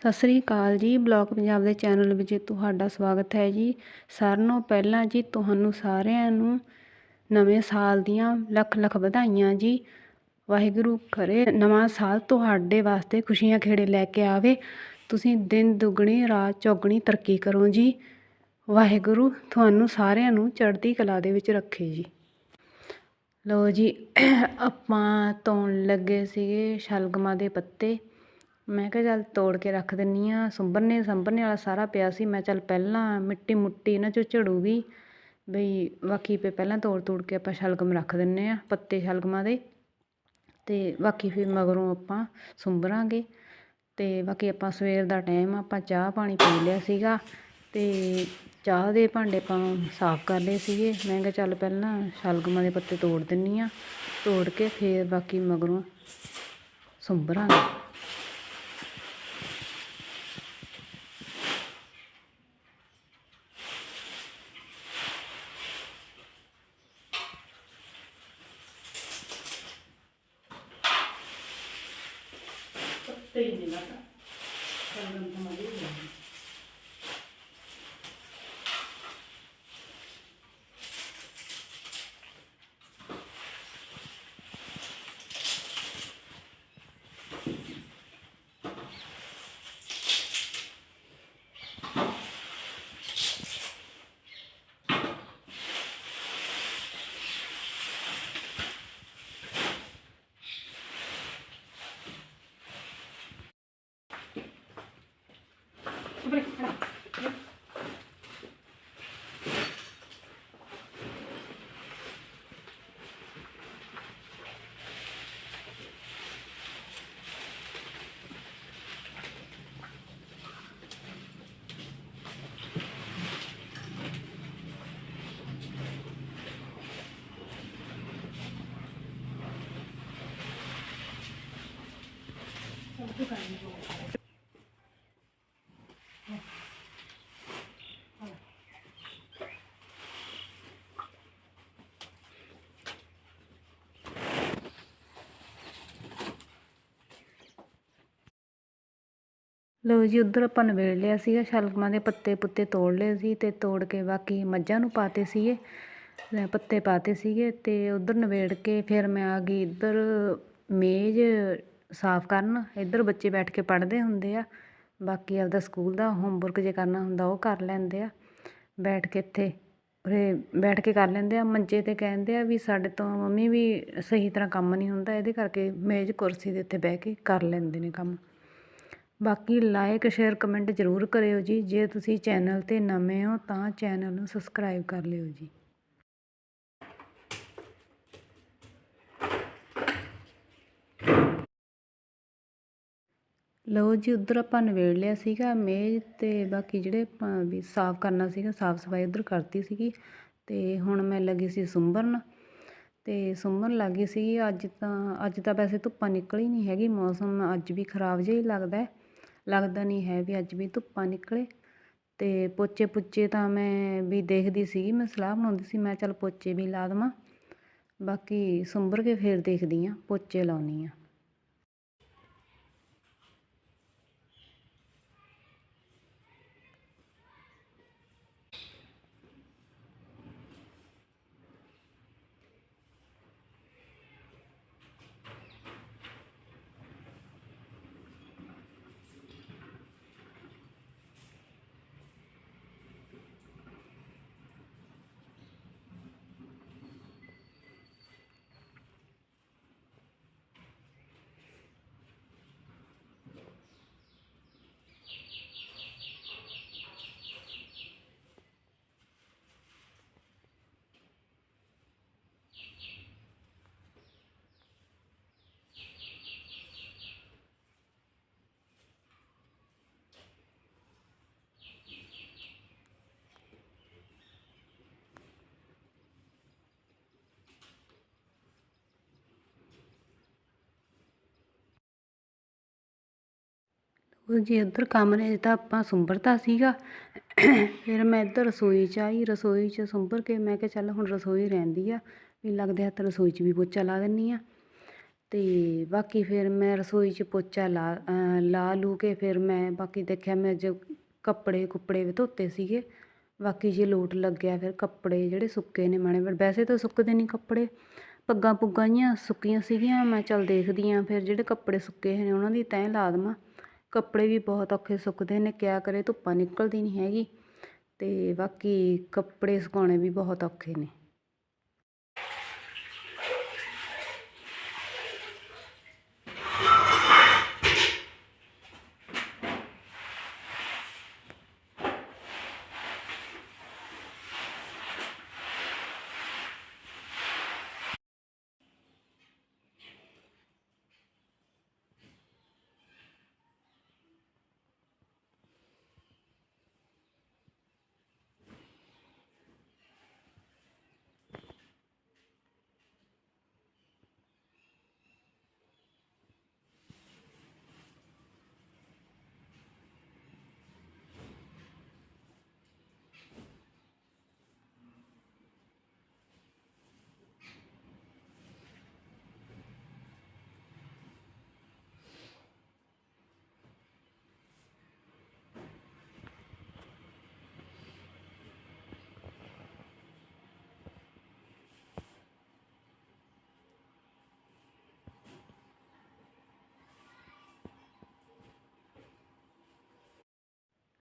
ਸਤਿ ਸ੍ਰੀ ਅਕਾਲ ਜੀ। ਬਲੌਗ ਪੰਜਾਬ ਦੇ ਚੈਨਲ ਵਿੱਚ ਤੁਹਾਡਾ ਸਵਾਗਤ ਹੈ ਜੀ। ਸਾਰਿਆਂ ਨੂੰ ਪਹਿਲਾਂ ਜੀ ਤੁਹਾਨੂੰ ਸਾਰਿਆਂ ਨੂੰ ਨਵੇਂ ਸਾਲ ਦੀਆਂ ਲੱਖ ਲੱਖ ਵਧਾਈਆਂ ਜੀ। ਵਾਹਿਗੁਰੂ ਕਰੇ ਨਵਾਂ ਸਾਲ ਤੁਹਾਡੇ ਵਾਸਤੇ ਖੁਸ਼ੀਆਂ ਖੇੜੇ ਲੈ ਕੇ ਆਵੇ। ਤੁਸੀਂ ਦਿਨ ਦੁੱਗਣੀ, ਰਾਤ ਚੌਗਣੀ ਤਰੱਕੀ ਕਰੋ ਜੀ। ਵਾਹਿਗੁਰੂ ਤੁਹਾਨੂੰ ਸਾਰਿਆਂ ਨੂੰ ਚੜ੍ਹਦੀ ਕਲਾ ਦੇ ਵਿੱਚ ਰੱਖੇ ਜੀ। ਲਓ ਜੀ, ਆਪਾਂ ਧੋਣ ਲੱਗੇ ਸੀਗੇ ਸ਼ਲਗਮਾਂ ਦੇ ਪੱਤੇ। ਮੈਂ ਕਿਹਾ ਚੱਲ ਤੋੜ ਕੇ ਰੱਖ ਦਿੰਦੀ ਹਾਂ ਸੰਭਰਨੇ ਸੰਭਰਨੇ ਵਾਲਾ ਸਾਰਾ ਪਿਆ ਸੀ। ਮੈਂ ਚੱਲ ਪਹਿਲਾਂ ਮਿੱਟੀ ਮੁੱਟੀ ਇਹਨਾਂ ਚੋਂ ਝੜੂਗੀ। ਬਈ ਬਾਕੀ ਪੇ ਪਹਿਲਾਂ ਤੋੜ ਤੋੜ ਕੇ ਆਪਾਂ ਸ਼ਲਗਮ ਰੱਖ ਦਿੰਨੇ ਆ, ਪੱਤੇ ਸ਼ਲਗਮਾਂ ਦੇ। ਤੇ ਬਾਕੀ ਫਿਰ ਮਗਰੋਂ ਆਪਾਂ ਸੰਭਰਾਂਗੇ। ਤੇ ਬਾਕੀ ਆਪਾਂ ਸਵੇਰ ਦਾ ਟਾਈਮ ਆਪਾਂ ਚਾਹ ਪਾਣੀ ਪੀ ਲਿਆ ਸੀਗਾ। ਤੇ ਚਾਹ ਦੇ ਭਾਂਡੇ ਆਪਾਂ ਸਾਫ਼ ਕਰ ਲਏ ਸੀਗੇ। ਮੈਂ ਕਿਹਾ ਚੱਲ ਪਹਿਲਾਂ ਸ਼ਲਗਮਾਂ ਦੇ ਪੱਤੇ ਤੋੜ ਦਿੰਨੀ ਆ। ਤੋੜ ਕੇ ਫਿਰ ਬਾਕੀ ਮਗਰੋਂ ਸੰਭਰਾਂਗੇ। పెయింది నాకు Sopra ਲਓ ਜੀ, ਉਧਰ ਆਪਾਂ ਨਵੇੜ ਲਿਆ ਸੀਗਾ, ਸ਼ਲਗਮਾਂ ਦੇ ਪੱਤੇ ਪੁੱਤੇ ਤੋੜ ਲਏ ਸੀ ਤੇ ਤੋੜ ਕੇ ਬਾਕੀ ਮੱਝਾਂ ਨੂੰ ਪਾਤੇ ਸੀਗੇ। ਪੱਤੇ ਪਾਤੇ ਸੀਗੇ ਤੇ ਉਧਰ ਨਵੇੜ ਕੇ ਫਿਰ ਮੈਂ ਆ ਗਈ ਇੱਧਰ ਮੇਜ਼ ਸਾਫ਼ ਕਰਨ। ਇੱਧਰ ਬੱਚੇ ਬੈਠ ਕੇ ਪੜ੍ਹਦੇ ਹੁੰਦੇ ਆ, ਬਾਕੀ ਆਪਦਾ ਸਕੂਲ ਦਾ ਹੋਮਵਰਕ ਜੇ ਕਰਨਾ ਹੁੰਦਾ ਉਹ ਕਰ ਲੈਂਦੇ ਆ। ਬੈਠ ਕੇ ਇੱਥੇ ਉਰੇ ਬੈਠ ਕੇ ਕਰ ਲੈਂਦੇ ਆ, ਮੰਜੇ ਤੇ ਕਹਿੰਦੇ ਆ ਵੀ ਸਾਡੇ ਤੋਂ ਮੰਮੀ ਵੀ ਸਹੀ ਤਰ੍ਹਾਂ ਕੰਮ ਨਹੀਂ ਹੁੰਦਾ, ਇਹਦੇ ਕਰਕੇ ਮੇਜ਼ ਕੁਰਸੀ ਦੇ ਉੱਤੇ ਬਹਿ ਕੇ ਕਰ ਲੈਂਦੇ ਨੇ ਕੰਮ। ਬਾਕੀ ਲਾਈਕ ਸ਼ੇਅਰ, ਕਮੈਂਟ ਜ਼ਰੂਰ ਕਰਿਓ ਜੀ। ਜੇ ਤੁਸੀਂ ਚੈਨਲ 'ਤੇ ਨਵੇਂ ਹੋ ਤਾਂ ਚੈਨਲ ਨੂੰ ਸਬਸਕ੍ਰਾਈਬ ਕਰ ਲਿਓ ਜੀ। ਲਓ ਜੀ, ਉਧਰ ਆਪਾਂ ਨਵੇੜ ਲਿਆ ਸੀਗਾ ਮੇਜ਼ ਤੇ ਬਾਕੀ ਜਿਹੜੇ ਆਪਾਂ ਵੀ ਸਾਫ਼ ਕਰਨਾ ਸੀਗਾ, ਸਾਫ਼ ਸਫ਼ਾਈ ਉਧਰ ਕਰਤੀ ਸੀਗੀ। ਤੇ ਹੁਣ ਮੈਂ ਲੱਗੀ ਸੀ ਸੁੰਬਰਨ। ਤੇ ਸੁੰਬਰਨ ਲੱਗੀ ਸੀਗੀ। ਅੱਜ ਤਾਂ ਅੱਜ ਤਾਂ ਵੈਸੇ ਧੁੱਪਾਂ ਨਿਕਲ ਹੀ ਨਹੀਂ ਹੈਗੀ, ਮੌਸਮ ਅੱਜ ਵੀ ਖਰਾਬ ਜਿਹਾ ਹੀ ਲੱਗਦਾ ਲੱਗਦਾ ਨਹੀਂ ਹੈ ਵੀ ਅੱਜ ਵੀ ਧੁੱਪਾਂ ਨਿਕਲੇ। ਅਤੇ ਪੋਚੇ ਪੁੱਚੇ ਤਾਂ ਮੈਂ ਵੀ ਦੇਖਦੀ ਸੀਗੀ, ਮੈਂ ਸਲਾਹ ਬਣਾਉਂਦੀ ਸੀ, ਮੈਂ ਚੱਲ ਪੋਚੇ ਵੀ ਲਾ ਦੇਵਾਂ। ਬਾਕੀ ਸੁੰਬਰ ਕੇ ਫਿਰ ਦੇਖਦੀ ਹਾਂ, ਪੋਚੇ ਲਾਉਂਦੀ ਹਾਂ। ਉਹ ਜੀ ਇੱਧਰ ਕਮਰੇ 'ਚ ਤਾਂ ਆਪਾਂ ਸੁੰਬਰਤਾ ਸੀਗਾ। ਫਿਰ ਮੈਂ ਇੱਧਰ ਰਸੋਈ 'ਚ ਆਈ, ਰਸੋਈ 'ਚ ਸੁੰਬਰ ਕੇ ਮੈਂ ਕਿਹਾ ਚੱਲ ਹੁਣ ਰਸੋਈ ਰਹਿੰਦੀ ਆ, ਵੀ ਲੱਗਦੇ ਹੱਥ ਰਸੋਈ 'ਚ ਵੀ ਪੋਚਾ ਲਾ ਦਿੰਦੀ ਆ। ਤੇ ਬਾਕੀ ਫਿਰ ਮੈਂ ਰਸੋਈ 'ਚ ਪੋਚਾ ਲਾ ਲਾ ਲੂ ਕੇ ਫਿਰ ਮੈਂ ਬਾਕੀ ਦੇਖਿਆ ਮੈਂ ਜੇ ਕੱਪੜੇ ਕੁੱਪੜੇ ਵੀ ਧੋਤੇ ਸੀਗੇ, ਬਾਕੀ ਜੇ ਲੋਟ ਲੱਗਿਆ ਫਿਰ ਕੱਪੜੇ ਜਿਹੜੇ ਸੁੱਕੇ ਨੇ ਮਾੜੇ ਮਾੜੇ ਵੈਸੇ ਤਾਂ ਸੁੱਕਦੇ ਨਹੀਂ ਕੱਪੜੇ, ਪੱਗਾਂ ਪੁੱਗਾਂ ਜਿਹੀਆਂ ਸੁੱਕੀਆਂ ਸੀਗੀਆਂ, ਮੈਂ ਚੱਲ ਦੇਖਦੀ ਹਾਂ ਫਿਰ ਜਿਹੜੇ ਕੱਪੜੇ ਸੁੱਕੇ ਨੇ ਉਹਨਾਂ ਦੀ ਤੈਅ ਲਾ ਦੇਵਾਂ। ਕੱਪੜੇ ਵੀ ਬਹੁਤ ਔਖੇ ਸੁੱਕਦੇ ਨੇ, ਕਿਆ ਕਰੇ, ਧੁੱਪਾਂ ਨਿਕਲਦੀ ਨਹੀਂ ਹੈਗੀ ਅਤੇ ਬਾਕੀ ਕੱਪੜੇ ਸੁਕਾਉਣੇ ਵੀ ਬਹੁਤ ਔਖੇ ਨੇ।